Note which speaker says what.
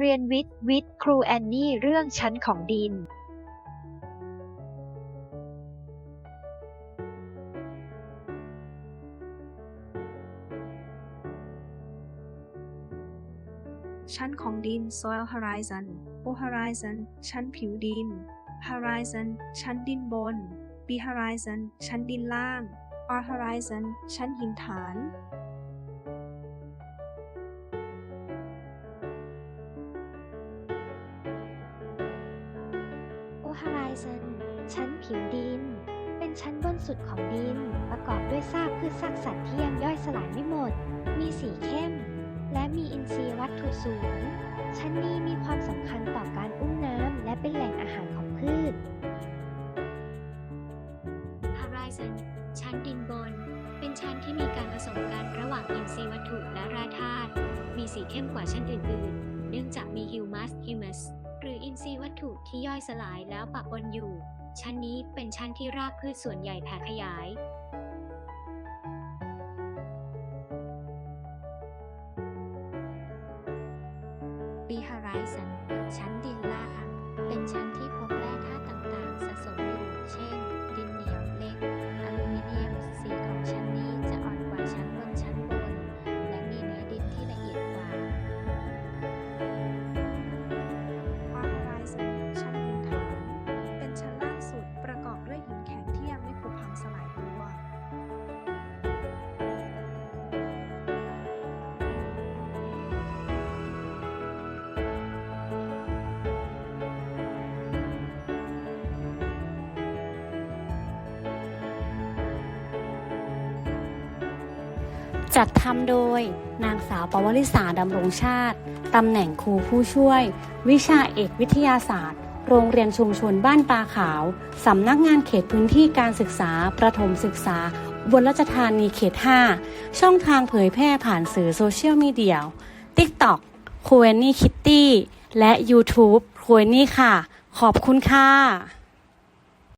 Speaker 1: เรียนวิทย์วิทย์ครูแอนนี่เรื่องชั้นของดิน
Speaker 2: ชั้นของดิน soil horizon o horizon ชั้นผิวดิน horizon ชั้นดินบน b horizon ชั้นดินล่าง r horizon ชั้นหินฐาน
Speaker 3: ฮาไรซันชั้นผิวดิน เป็นชั้นบนสุดของดิน ประกอบด้วยซากพืชซากสัตว์ที่ยังย่อยสลายไม่หมด มีสีเข้ม และมีอินทรีย์วัตถุสูง ชั้นนี้มีความสำคัญต่อการอุ้มน้ำและเป็นแหล่งอาหารของพืช
Speaker 4: Horizon ชั้นดินบน เป็นชั้นที่มีการผสมกันระหว่างอินทรีย์วัตถุและแร่ธาตุมีสีเข้มกว่าชั้นอื่น ๆ เนื่องจากมีฮิวมัส humus ห รืออินทรีย์วัตถุที่ย่อยสลายแล้วปะปนอยู่ ชั้นนี้เป็นชั้นที่รากพืชส่วนใหญ่แผ่ขยาย B Horizon ชั้น จัดทำ
Speaker 5: โดยนางสาวปวริษาดำรงชาติ ตำแหน่งครูผู้ช่วย วิชาเอกวิทยาศาสตร์ โรงเรียนชุมชนบ้านปลาขาว สำนักงานเขตพื้นที่การศึกษา ประถมศึกษาบนราชธานีเขต 5 ช่องทางเผยแพร่ผ่านสื่อโซเชียลมีเดีย TikTok ค u เวนนี่คิตตี้และ YouTube ค u เวนนี่ค่ะ ขอบคุณค่ะ